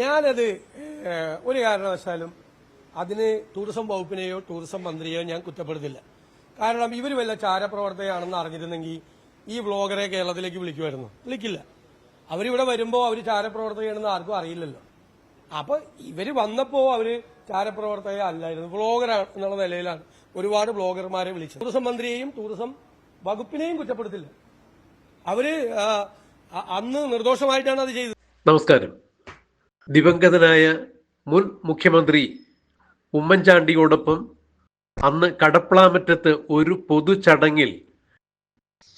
ഞാനത് ഒരു കാരണവശാലും അതിന് ടൂറിസം വകുപ്പിനെയോ ടൂറിസം മന്ത്രിയെയോ ഞാൻ കുറ്റപ്പെടുത്തില്ല. കാരണം ഇവർ വല്ല ചാരപ്രവർത്തകയാണെന്ന് അറിഞ്ഞിരുന്നെങ്കിൽ ഈ വ്ളോഗറെ കേരളത്തിലേക്ക് വിളിക്കുമായിരുന്നു. വിളിക്കില്ല. അവരിവിടെ വരുമ്പോൾ അവർ ചാരപ്രവർത്തകയാണെന്ന് ആർക്കും അറിയില്ലല്ലോ. അപ്പൊ ഇവർ വന്നപ്പോ അവർ ചാരപ്രവർത്തക അല്ലായിരുന്നു. ബ്ലോഗർ എന്നുള്ള നിലയിലാണ് ഒരുപാട് ബ്ലോഗർമാരെ വിളിച്ചത്. Tourism മന്ത്രിയെയും tourism വകുപ്പിനെയും കുറ്റപ്പെടുത്തില്ല. അവർ അന്ന് നിർദോഷമായിട്ടാണ് അത് ചെയ്തത്. നമസ്കാരം. ദിവംഗതനായ മുൻ മുഖ്യമന്ത്രി ഉമ്മൻചാണ്ടിയോടൊപ്പം അന്ന് കടപ്ലാമറ്റത്ത് ഒരു പൊതുചടങ്ങിൽ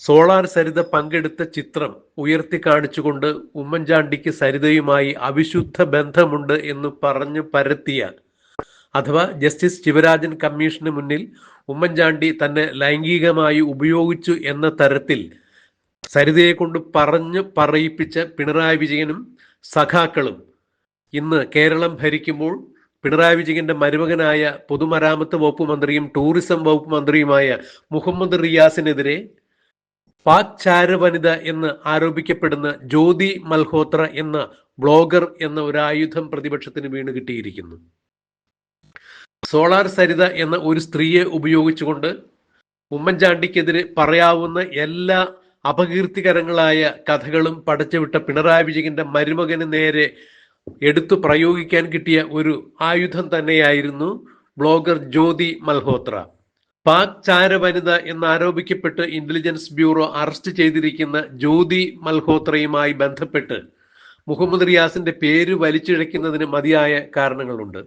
സോളാർ സരിത പങ്കെടുത്ത ചിത്രം ഉയർത്തി കാണിച്ചുകൊണ്ട് ഉമ്മൻചാണ്ടിക്ക് സരിതയുമായി അവിശുദ്ധ ബന്ധമുണ്ട് എന്ന് പറഞ്ഞു പരത്തിയ അഥവാ ജസ്റ്റിസ് ശിവരാജൻ കമ്മീഷന് മുന്നിൽ ഉമ്മൻചാണ്ടി തന്നെ ലൈംഗികമായി ഉപയോഗിച്ചു എന്ന തരത്തിൽ സരിതയെ കൊണ്ട് പറഞ്ഞു പറയിപ്പിച്ച പിണറായി വിജയനും സഖാക്കളും ഇന്ന് കേരളം ഭരിക്കുമ്പോൾ പിണറായി വിജയന്റെ മരുമകനായ പൊതുമരാമത്ത് വകുപ്പ് മന്ത്രിയും ടൂറിസം വകുപ്പ് മന്ത്രിയുമായ മുഹമ്മദ് റിയാസിനെതിരെ പാക് ചാര വനിത എന്ന് ആരോപിക്കപ്പെടുന്ന ജ്യോതി മൽഹോത്ര എന്ന ബ്ലോഗർ എന്ന ഒരു ആയുധം പ്രതിപക്ഷത്തിന് വീണ് കിട്ടിയിരിക്കുന്നു. സോളാർ സരിത എന്ന ഒരു സ്ത്രീയെ ഉപയോഗിച്ചുകൊണ്ട് ഉമ്മൻചാണ്ടിക്കെതിരെ പറയാവുന്ന എല്ലാ അപകീർത്തികരങ്ങളായ കഥകളും പടച്ചുവിട്ട പിണറായി വിജയന്റെ മരുമകന് നേരെ എടുത്തു പ്രയോഗിക്കാൻ കിട്ടിയ ഒരു ആയുധം തന്നെയായിരുന്നു ബ്ലോഗർ ജ്യോതി മൽഹോത്ര. പാക് ചാര വനിത എന്നാരോപിക്കപ്പെട്ട് ഇന്റലിജൻസ് ബ്യൂറോ അറസ്റ്റ് ചെയ്തിരിക്കുന്ന ജ്യോതി മൽഹോത്രയുമായി ബന്ധപ്പെട്ട് മുഹമ്മദ് റിയാസിന്റെ പേര് വലിച്ചിഴയ്ക്കുന്നതിന് മതിയായ കാരണങ്ങളുണ്ട്.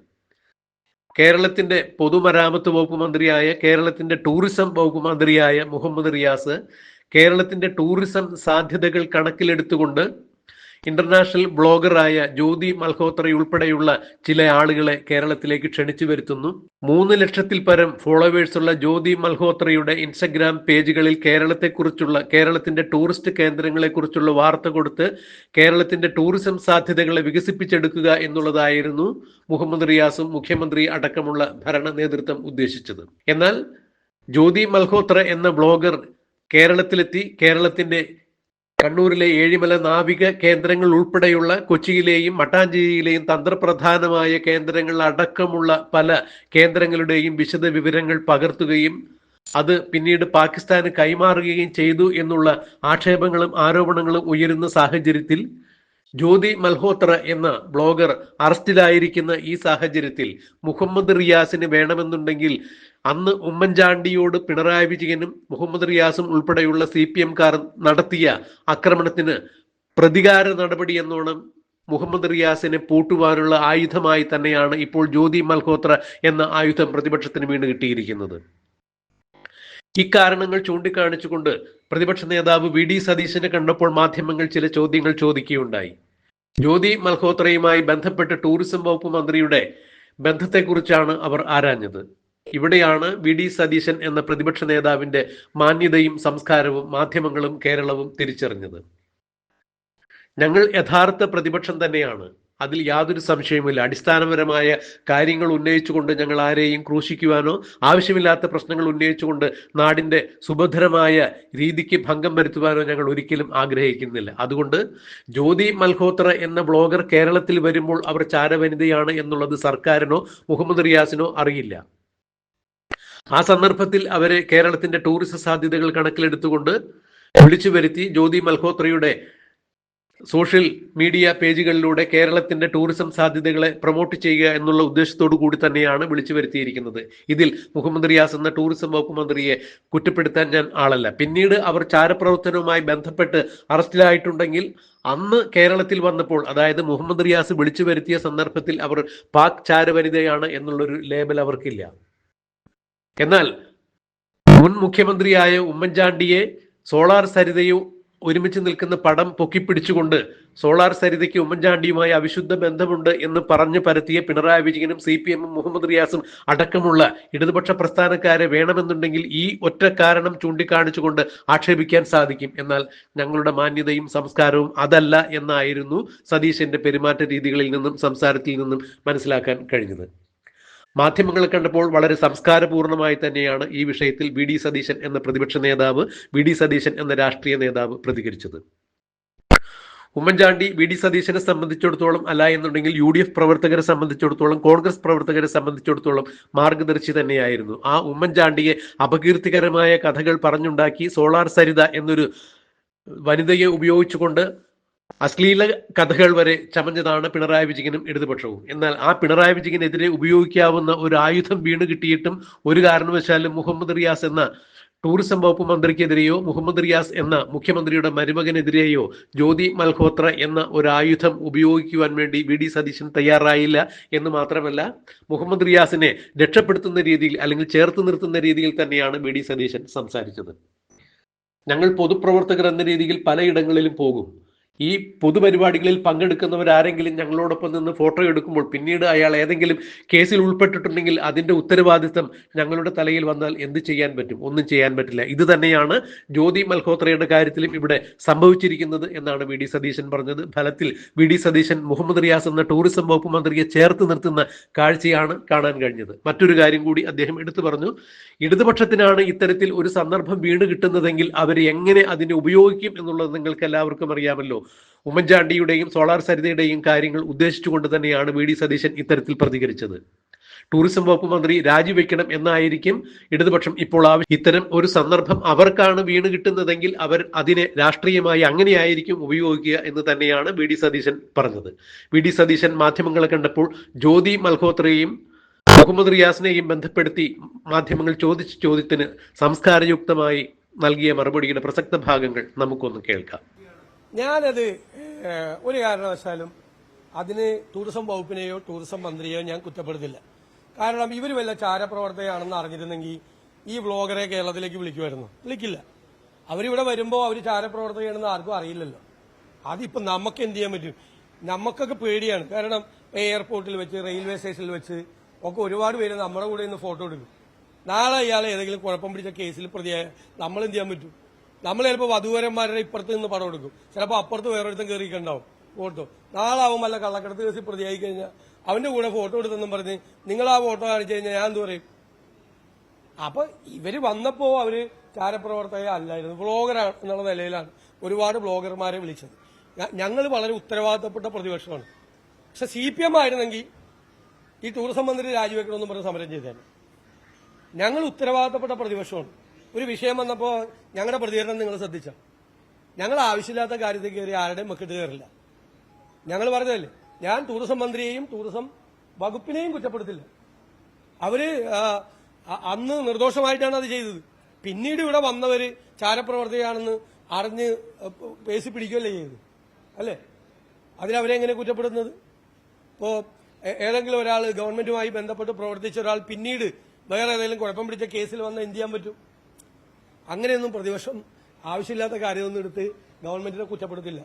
കേരളത്തിന്റെ പൊതുമരാമത്ത് വകുപ്പ് മന്ത്രിയായ കേരളത്തിന്റെ ടൂറിസം വകുപ്പ് മന്ത്രിയായ മുഹമ്മദ് റിയാസ് കേരളത്തിന്റെ ടൂറിസം സാധ്യതകൾ കണക്കിലെടുത്തുകൊണ്ട് ഇന്റർനാഷണൽ ബ്ലോഗറായ ജ്യോതി മൽഹോത്ര ഉൾപ്പെടെയുള്ള ചില ആളുകളെ കേരളത്തിലേക്ക് ക്ഷണിച്ചു വരുത്തുന്നു. മൂന്ന് ലക്ഷത്തിൽ പരം ഫോളോവേഴ്സ് ഉള്ള ജ്യോതി മൽഹോത്രയുടെ ഇൻസ്റ്റഗ്രാം പേജുകളിൽ കേരളത്തെക്കുറിച്ചുള്ള കേരളത്തിന്റെ ടൂറിസ്റ്റ് കേന്ദ്രങ്ങളെക്കുറിച്ചുള്ള വാർത്ത കൊടുത്ത് കേരളത്തിന്റെ ടൂറിസം സാധ്യതകളെ വികസിപ്പിച്ചെടുക്കുക എന്നുള്ളതായിരുന്നു മുഹമ്മദ് റിയാസും മുഖ്യമന്ത്രി അടക്കമുള്ള ഭരണ നേതൃത്വം ഉദ്ദേശിച്ചത്. എന്നാൽ ജ്യോതി മൽഹോത്ര എന്ന ബ്ലോഗർ കേരളത്തിലെത്തി കേരളത്തിന്റെ കണ്ണൂരിലെ ഏഴിമല നാവിക കേന്ദ്രങ്ങൾ ഉൾപ്പെടെയുള്ള കൊച്ചിയിലെയും മട്ടാഞ്ചേരിയിലെയും തന്ത്രപ്രധാനമായ കേന്ദ്രങ്ങൾ അടക്കമുള്ള പല കേന്ദ്രങ്ങളുടെയും വിശദ വിവരങ്ങൾ പകർത്തുകയും അത് പിന്നീട് പാകിസ്ഥാന് കൈമാറുകയും ചെയ്തു എന്നുള്ള ആക്ഷേപങ്ങളും ആരോപണങ്ങളും ഉയരുന്ന സാഹചര്യത്തിൽ ജ്യോതി മൽഹോത്ര എന്ന ബ്ലോഗർ അറസ്റ്റിലായിരിക്കുന്ന ഈ സാഹചര്യത്തിൽ മുഹമ്മദ് റിയാസിന് വേണമെന്നുണ്ടെങ്കിൽ അന്ന് ഉമ്മൻചാണ്ടിയോട് പിണറായി വിജയനും മുഹമ്മദ് റിയാസും ഉൾപ്പെടെയുള്ള സി പി എംകാർ നടത്തിയ ആക്രമണത്തിന് പ്രതികാര നടപടി എന്നോണം മുഹമ്മദ് റിയാസിനെ പൂട്ടുവാനുള്ള ആയുധമായി തന്നെയാണ് ഇപ്പോൾ ജ്യോതി മൽഹോത്ര എന്ന ആയുധം പ്രതിപക്ഷത്തിന് വീണ് കിട്ടിയിരിക്കുന്നത്. ഇക്കാരണങ്ങൾ ചൂണ്ടിക്കാണിച്ചുകൊണ്ട് പ്രതിപക്ഷ നേതാവ് വി ഡി സതീശനെ കണ്ടപ്പോൾ മാധ്യമങ്ങൾ ചില ചോദ്യങ്ങൾ ചോദിക്കുകയുണ്ടായി. ജ്യോതി മൽഹോത്രയുമായി ബന്ധപ്പെട്ട ടൂറിസം വകുപ്പ് മന്ത്രിയുടെ ബന്ധത്തെക്കുറിച്ചാണ് അവർ ആരാഞ്ഞത്. ഇവിടെയാണ് വി ഡി സതീശൻ എന്ന പ്രതിപക്ഷ നേതാവിന്റെ മാന്യതയും സംസ്കാരവും മാധ്യമങ്ങളും കേരളവും തിരിച്ചറിഞ്ഞത്. ഞങ്ങൾ യഥാർത്ഥ പ്രതിപക്ഷം തന്നെയാണ്. അതിൽ യാതൊരു സംശയവുമില്ല. അടിസ്ഥാനപരമായ കാര്യങ്ങൾ ഉന്നയിച്ചുകൊണ്ട് ഞങ്ങൾ ആരെയും ക്രൂശിക്കുവാനോ ആവശ്യമില്ലാത്ത പ്രശ്നങ്ങൾ ഉന്നയിച്ചുകൊണ്ട് നാടിന്റെ സുഭദ്രമായ രീതിക്ക് ഭംഗം വരുത്തുവാനോ ഞങ്ങൾ ഒരിക്കലും ആഗ്രഹിക്കുന്നില്ല. അതുകൊണ്ട് ജ്യോതി മൽഹോത്ര എന്ന ബ്ലോഗർ കേരളത്തിൽ വരുമ്പോൾ അവർ ചാരവനിതയാണ് എന്നുള്ളത് സർക്കാരിനോ മുഹമ്മദ് റിയാസിനോ അറിയില്ല. ആ സന്ദർഭത്തിൽ അവരെ കേരളത്തിന്റെ ടൂറിസം സാധ്യതകൾ കണക്കിലെടുത്തുകൊണ്ട് വിളിച്ചു വരുത്തി ജ്യോതി മൽഹോത്രയുടെ സോഷ്യൽ മീഡിയ പേജുകളിലൂടെ കേരളത്തിന്റെ ടൂറിസം സാധ്യതകളെ പ്രൊമോട്ട് ചെയ്യുക എന്നുള്ള ഉദ്ദേശത്തോടു കൂടി തന്നെയാണ് വിളിച്ചു വരുത്തിയിരിക്കുന്നത്. ഇതിൽ മുഹമ്മദ് റിയാസ് എന്ന ടൂറിസം വകുപ്പ് മന്ത്രിയെ കുറ്റപ്പെടുത്താൻ ഞാൻ ആളല്ല. പിന്നീട് അവർ ചാരപ്രവർത്തനവുമായി ബന്ധപ്പെട്ട് അറസ്റ്റിലായിട്ടുണ്ടെങ്കിൽ അന്ന് കേരളത്തിൽ വന്നപ്പോൾ അതായത് മുഹമ്മദ് റിയാസ് വിളിച്ചു വരുത്തിയ സന്ദർഭത്തിൽ അവർ പാക് ചാരവനിതയാണ് എന്നുള്ളൊരു ലേബൽ അവർക്കില്ല. എന്നാൽ മുൻ മുഖ്യമന്ത്രിയായ ഉമ്മൻചാണ്ടിയെ സോളാർ സരിതയും ഒരുമിച്ച് നിൽക്കുന്ന പടം പൊക്കിപ്പിടിച്ചുകൊണ്ട് സോളാർ സരിതയ്ക്ക് ഉമ്മൻചാണ്ടിയുമായി അവിശുദ്ധ ബന്ധമുണ്ട് എന്ന് പറഞ്ഞു പരത്തിയ പിണറായി വിജയനും സി പി എമ്മും മുഹമ്മദ് റിയാസും അടക്കമുള്ള ഇടതുപക്ഷ പ്രസ്ഥാനക്കാരെ വേണമെന്നുണ്ടെങ്കിൽ ഈ ഒറ്റ കാരണം ചൂണ്ടിക്കാണിച്ചുകൊണ്ട് ആക്ഷേപിക്കാൻ സാധിക്കും. എന്നാൽ ഞങ്ങളുടെ മാന്യതയും സംസ്കാരവും അതല്ല എന്നായിരുന്നു സതീശന്റെ പെരുമാറ്റ രീതികളിൽ നിന്നും സംസാരത്തിൽ നിന്നും മനസ്സിലാക്കാൻ കഴിഞ്ഞത്. മാധ്യമങ്ങളെ കണ്ടപ്പോൾ വളരെ സംസ്കാരപൂർണമായി തന്നെയാണ് ഈ വിഷയത്തിൽ വി ഡി സതീശൻ എന്ന പ്രതിപക്ഷ നേതാവ് വി ഡി സതീശൻ എന്ന രാഷ്ട്രീയ നേതാവ് പ്രതികരിച്ചത്. ഉമ്മൻചാണ്ടി വി ഡി സതീശനെ സംബന്ധിച്ചിടത്തോളം അല്ല എന്നുണ്ടെങ്കിൽ യു ഡി എഫ് പ്രവർത്തകരെ സംബന്ധിച്ചിടത്തോളം കോൺഗ്രസ് പ്രവർത്തകരെ സംബന്ധിച്ചിടത്തോളം മാർഗദർശി തന്നെയായിരുന്നു. ആ ഉമ്മൻചാണ്ടിയെ അപകീർത്തികരമായ കഥകൾ പറഞ്ഞുണ്ടാക്കി സോളാർ സരിത എന്നൊരു വനിതയെ ഉപയോഗിച്ചുകൊണ്ട് അശ്ലീല കഥകൾ വരെ ചമഞ്ഞതാണ് പിണറായി വിജയനും ഇടതുപക്ഷവും. എന്നാൽ ആ പിണറായി വിജയനെതിരെ ഉപയോഗിക്കാവുന്ന ഒരു ആയുധം വീണ് കിട്ടിയിട്ടും ഒരു കാരണവശാലും മുഹമ്മദ് റിയാസ് എന്ന ടൂറിസം വകുപ്പ് മന്ത്രിക്കെതിരെയോ മുഹമ്മദ് റിയാസ് എന്ന മുഖ്യമന്ത്രിയുടെ മരുമകനെതിരെയോ ജ്യോതി മൽഹോത്ര എന്ന ഒരു ആയുധം ഉപയോഗിക്കുവാൻ വേണ്ടി വി ഡി സതീശൻ തയ്യാറായില്ല എന്ന് മാത്രമല്ല മുഹമ്മദ് റിയാസിനെ രക്ഷപ്പെടുത്തുന്ന രീതിയിൽ അല്ലെങ്കിൽ ചേർത്ത് നിർത്തുന്ന രീതിയിൽ തന്നെയാണ് വി ഡി സതീശൻ സംസാരിച്ചത്. ഞങ്ങൾ പൊതുപ്രവർത്തകർ എന്ന രീതിയിൽ പലയിടങ്ങളിലും പോകും. ഈ പൊതുപരിപാടികളിൽ പങ്കെടുക്കുന്നവരാരെങ്കിലും ഞങ്ങളോടൊപ്പം നിന്ന് ഫോട്ടോ എടുക്കുമ്പോൾ പിന്നീട് അയാൾ ഏതെങ്കിലും കേസിൽ ഉൾപ്പെട്ടിട്ടുണ്ടെങ്കിൽ അതിന്റെ ഉത്തരവാദിത്തം ഞങ്ങളുടെ തലയിൽ വന്നാൽ എന്ത് ചെയ്യാൻ പറ്റും? ഒന്നും ചെയ്യാൻ പറ്റില്ല. ഇത് തന്നെയാണ് ജ്യോതി മൽഹോത്രയുടെ കാര്യത്തിലും ഇവിടെ സംഭവിച്ചിരിക്കുന്നത് എന്നാണ് വി ഡി സതീശൻ പറഞ്ഞത്. ഫലത്തിൽ വി ഡി സതീശൻ മുഹമ്മദ് റിയാസ് എന്ന ടൂറിസം വകുപ്പ് മന്ത്രിയെ ചേർത്ത് നിർത്തുന്ന കാഴ്ചയാണ് കാണാൻ കഴിഞ്ഞത്. മറ്റൊരു കാര്യം കൂടി അദ്ദേഹം എടുത്തു പറഞ്ഞു. ഇടതുപക്ഷത്തിനാണ് ഇത്തരത്തിൽ ഒരു സന്ദർഭം വീണ് കിട്ടുന്നതെങ്കിൽ അവർ എങ്ങനെ അതിനെ ഉപയോഗിക്കും എന്നുള്ളത് നിങ്ങൾക്ക് എല്ലാവർക്കും അറിയാമല്ലോ. ഉമ്മൻചാണ്ടിയുടെയും സോളാർ സരിതയുടെയും കാര്യങ്ങൾ ഉദ്ദേശിച്ചുകൊണ്ട് തന്നെയാണ് വി ഡി സതീശൻ ഇത്തരത്തിൽ പ്രതികരിച്ചത്. ടൂറിസം വകുപ്പ് മന്ത്രി രാജിവെക്കണം എന്നായിരിക്കും ഇടതുപക്ഷം ഇപ്പോൾ ഇത്തരം ഒരു സന്ദർഭം അവർക്കാണ് വീണ് കിട്ടുന്നതെങ്കിൽ അവർ അതിനെ രാഷ്ട്രീയമായി അങ്ങനെയായിരിക്കും ഉപയോഗിക്കുക എന്ന് തന്നെയാണ് വി ഡി സതീശൻ പറഞ്ഞത്. വി ഡി സതീശൻ മാധ്യമങ്ങളെ കണ്ടപ്പോൾ ജ്യോതി മൽഹോത്രയെയും മുഹമ്മദ് റിയാസിനെയും ബന്ധപ്പെടുത്തി മാധ്യമങ്ങൾ ചോദിച്ച ചോദ്യത്തിന് സംസ്കാരയുക്തമായി നൽകിയ മറുപടിയുടെ പ്രസക്ത ഭാഗങ്ങൾ നമുക്കൊന്ന് കേൾക്കാം. ഞാനത് ഒരു കാരണവശാലും അതിന് ടൂറിസം വകുപ്പിനെയോ ടൂറിസം മന്ത്രിയോ ഞാൻ കുറ്റപ്പെടുത്തില്ല. കാരണം ഇവർ വല്ല ചാരപ്രവർത്തകയാണെന്ന് അറിഞ്ഞിരുന്നെങ്കിൽ ഈ വ്ളോഗറെ കേരളത്തിലേക്ക് വിളിക്കുമായിരുന്നു. വിളിക്കില്ല. അവരിവിടെ വരുമ്പോൾ അവർ ചാരപ്രവർത്തകയാണെന്ന് ആർക്കും അറിയില്ലല്ലോ. അതിപ്പോൾ നമുക്ക് എന്ത് ചെയ്യാൻ പറ്റും? നമുക്കൊക്കെ പേടിയാണ്. കാരണം എയർപോർട്ടിൽ വെച്ച് റെയിൽവേ സ്റ്റേഷനിൽ വെച്ച് ഒക്കെ ഒരുപാട് പേര് നമ്മുടെ കൂടെ നിന്ന് ഫോട്ടോ എടുക്കും. നാളെ ഇയാൾ ഏതെങ്കിലും കുഴപ്പം പിടിച്ച കേസിൽ പ്രതിയായ നമ്മൾ എന്ത് ചെയ്യാൻ പറ്റും? നമ്മൾ ചിലപ്പോൾ വധുവരന്മാരുടെ ഇപ്പുറത്ത് നിന്ന് പടം എടുക്കും. ചിലപ്പോൾ അപ്പുറത്ത് വേറൊരുത്തം കയറിയിട്ടുണ്ടാവും ഫോട്ടോ. നാളെ അവൻ വല്ല കള്ളക്കടത്ത് കേസിൽ പ്രതിയായി കഴിഞ്ഞാൽ അവന്റെ കൂടെ ഫോട്ടോ എടുത്തെന്നും പറഞ്ഞ് നിങ്ങൾ ആ ഫോട്ടോ കാണിച്ചു കഴിഞ്ഞാൽ ഞാൻ എന്ത് പറയും? അപ്പൊ ഇവർ വന്നപ്പോ അവർ ചാരപ്രവർത്തക അല്ലായിരുന്നു. ബ്ലോഗർ എന്നുള്ള നിലയിലാണ് ഒരുപാട് ബ്ലോഗർമാരെ വിളിച്ചത്. ഞങ്ങൾ വളരെ ഉത്തരവാദിത്തപ്പെട്ട പ്രതിപക്ഷമാണ്. പക്ഷെ സി പി എം ആയിരുന്നെങ്കിൽ ഈ ടൂറിസം മന്ത്രി രാജിവെക്കണമെന്ന് പറഞ്ഞ് സമരം ചെയ്തേനെ. ഞങ്ങൾ ഉത്തരവാദിത്തപ്പെട്ട പ്രതിപക്ഷമാണ്. ഒരു വിഷയം വന്നപ്പോൾ ഞങ്ങളുടെ പ്രതികരണം നിങ്ങൾ ശ്രദ്ധിച്ച? ഞങ്ങൾ ആവശ്യമില്ലാത്ത കാര്യത്തിൽ കയറി ആരുടെയും മക്കിട്ട് കയറില്ല. ഞങ്ങൾ പറഞ്ഞതല്ലേ ഞാൻ ടൂറിസം മന്ത്രിയെയും ടൂറിസം വകുപ്പിനെയും കുറ്റപ്പെടുത്തില്ല. അവർ അന്ന് നിർദോഷമായിട്ടാണ് അത് ചെയ്തത്. പിന്നീട് ഇവിടെ വന്നവര് ചാരപ്രവർത്തകയാണെന്ന് അറിഞ്ഞ് പേസി പിടിക്കുകയല്ലേ ചെയ്തത്. അല്ലേ? അതിലവരെങ്ങനെ കുറ്റപ്പെടുന്നത്? ഇപ്പോ ഏതെങ്കിലും ഒരാൾ ഗവൺമെന്റുമായി ബന്ധപ്പെട്ട് പ്രവർത്തിച്ച ഒരാൾ പിന്നീട് വേറെ ഏതെങ്കിലും കുഴപ്പം പിടിച്ച കേസിൽ വന്ന് എന്ത് ചെയ്യാൻ പറ്റും? അങ്ങനെയൊന്നും പ്രതിപക്ഷം ആവശ്യമില്ലാത്ത കാര്യമൊന്നും എടുത്ത് ഗവൺമെന്റിനെ കുറ്റപ്പെടുത്തില്ല.